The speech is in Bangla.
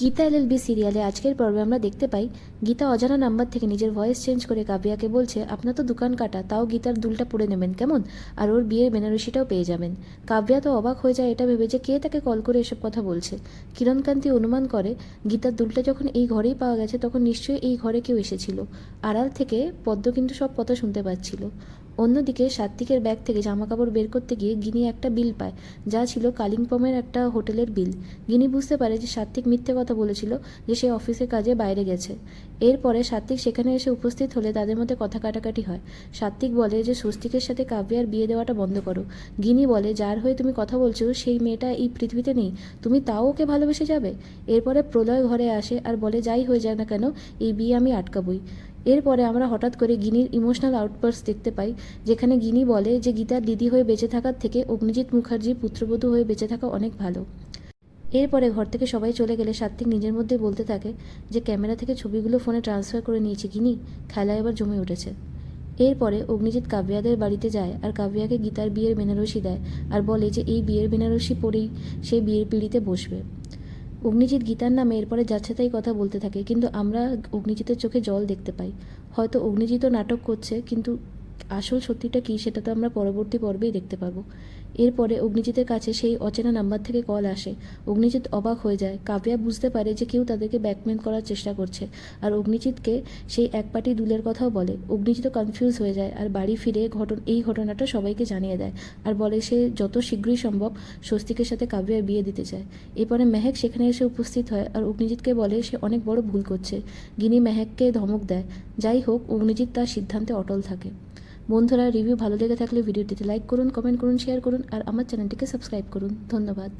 গীতা এল এলএলবি সিরিয়ালে আজকের পর্বে আমরা দেখতে পাই, গীতা অজানা নাম্বার থেকে নিজের ভয়েস চেঞ্জ করে কাব্যাকে বলছে আপনার তো দোকান কাটা, তাও গীতার দুলটা পড়ে নেবেন, কেমন? আর ওর বিয়ের বেনারসিটাও পেয়ে যাবেন। কাব্যা তো অবাক হয়ে যায়, এটা ভেবে যে কে তাকে কল করে এসব কথা বলছে। কিরণকান্তি অনুমান করে, গীতার দুলটা যখন এই ঘরেই পাওয়া গেছে, তখন নিশ্চয়ই এই ঘরে কেউ এসেছিল। আড়াল থেকে পদ্ম কিন্তু সব কথা শুনতে পাচ্ছিল। অন্যদিকে সাত্বিকের ব্যাগ থেকে জামাকাপড় বের করতে গিয়ে গিনি একটা বিল পায়, যা ছিল কালিম্পমের একটা হোটেলের বিল। গিনি বুঝতে পারে যে সাত্বিক মিথ্যে কথা বলেছিল যে সে অফিসের কাজে বাইরে গেছে। এরপরে সাত্বিক সেখানে এসে উপস্থিত হলে তাদের মধ্যে কথা কাটাকাটি হয়। সাত্বিক বলে যে স্বস্তিকের সাথে কাব্যার বিয়ে দেওয়াটা বন্ধ করো। গিনি বলে, যার হয়ে তুমি কথা বলছো, সেই মেয়েটা এই পৃথিবীতে নেই। তুমি তাও ওকে ভালোবেসে যাবে? এরপরে প্রলয় ঘরে আসে আর বলে, যাই হয়ে যাক না কেন, এই বিয়ে আমি আটকাবই। এরপরে আমরা হঠাৎ করে গিনির ইমোশনাল আউটবার্স দেখতে পাই, যেখানে গিনি বলে যে গীতার দিদি হয়ে বেঁচে থাকার থেকে অগ্নিজিৎ মুখার্জির পুত্রবধূ হয়ে বেঁচে থাকা অনেক ভালো। এরপরে ঘর থেকে সবাই চলে গেলে সাত্বিক নিজের মধ্যে বলতে থাকে যে ক্যামেরা থেকে ছবিগুলো ফোনে ট্রান্সফার করে নিয়েছি গিনি খেলা এবার জমে উঠেছে। এরপরে অগ্নিজিৎ কাব্যাদের বাড়িতে যায় আর কাব্যাকে গীতার বিয়ের বেনারসি দেয় আর বলে যে এই বিয়ের বেনারসি পরেই সে বিয়ের পিঁড়িতে বসবে। অগ্নিজিৎ গীতার নামে এরপরে যাচ্ছে তাই কথা বলতে থাকে, কিন্তু আমরা অগ্নিজিতের চোখে জল দেখতে পাই। হয়তো অগ্নিজিৎও নাটক করছে, কিন্তু আসল সত্যিটা কী সেটা তো আমরা পরবর্তী পর্বেই দেখতে পাবো। এরপরে অগ্নিজিতের কাছে সেই অচেনা নাম্বার থেকে কল আসে। অগ্নিজিৎ অবাক হয়ে যায়। কাব্যা বুঝতে পারে যে কেউ তাদেরকে ব্যাকমেন করার চেষ্টা করছে আর অগ্নিজিৎকে সেই এক পাটি দুলের কথাও বলে। অগ্নিজিৎও কনফিউজ হয়ে যায় আর বাড়ি ফিরে ঘটন এই ঘটনাটা সবাইকে জানিয়ে দেয় আর বলে সে যত শীঘ্রই সম্ভব স্বস্তিকের সাথে কাব্যার বিয়ে দিতে চায়। এরপরে মেহেক সেখানে এসে উপস্থিত হয় আর অগ্নিজিৎকে বলে সে অনেক বড় ভুল করছে। গিনি মেহেককে ধমক দেয়। যাই হোক, অগ্নিজিৎ তার সিদ্ধান্তে অটল থাকে। বন্ধুরা রিভিউ ভালো লেগে থাকলে ভিডিওটিতে লাইক করুন কমেন্ট করুন শেয়ার করুন, আর আমার চ্যানেলটিকে সাবস্ক্রাইব করুন। ধন্যবাদ।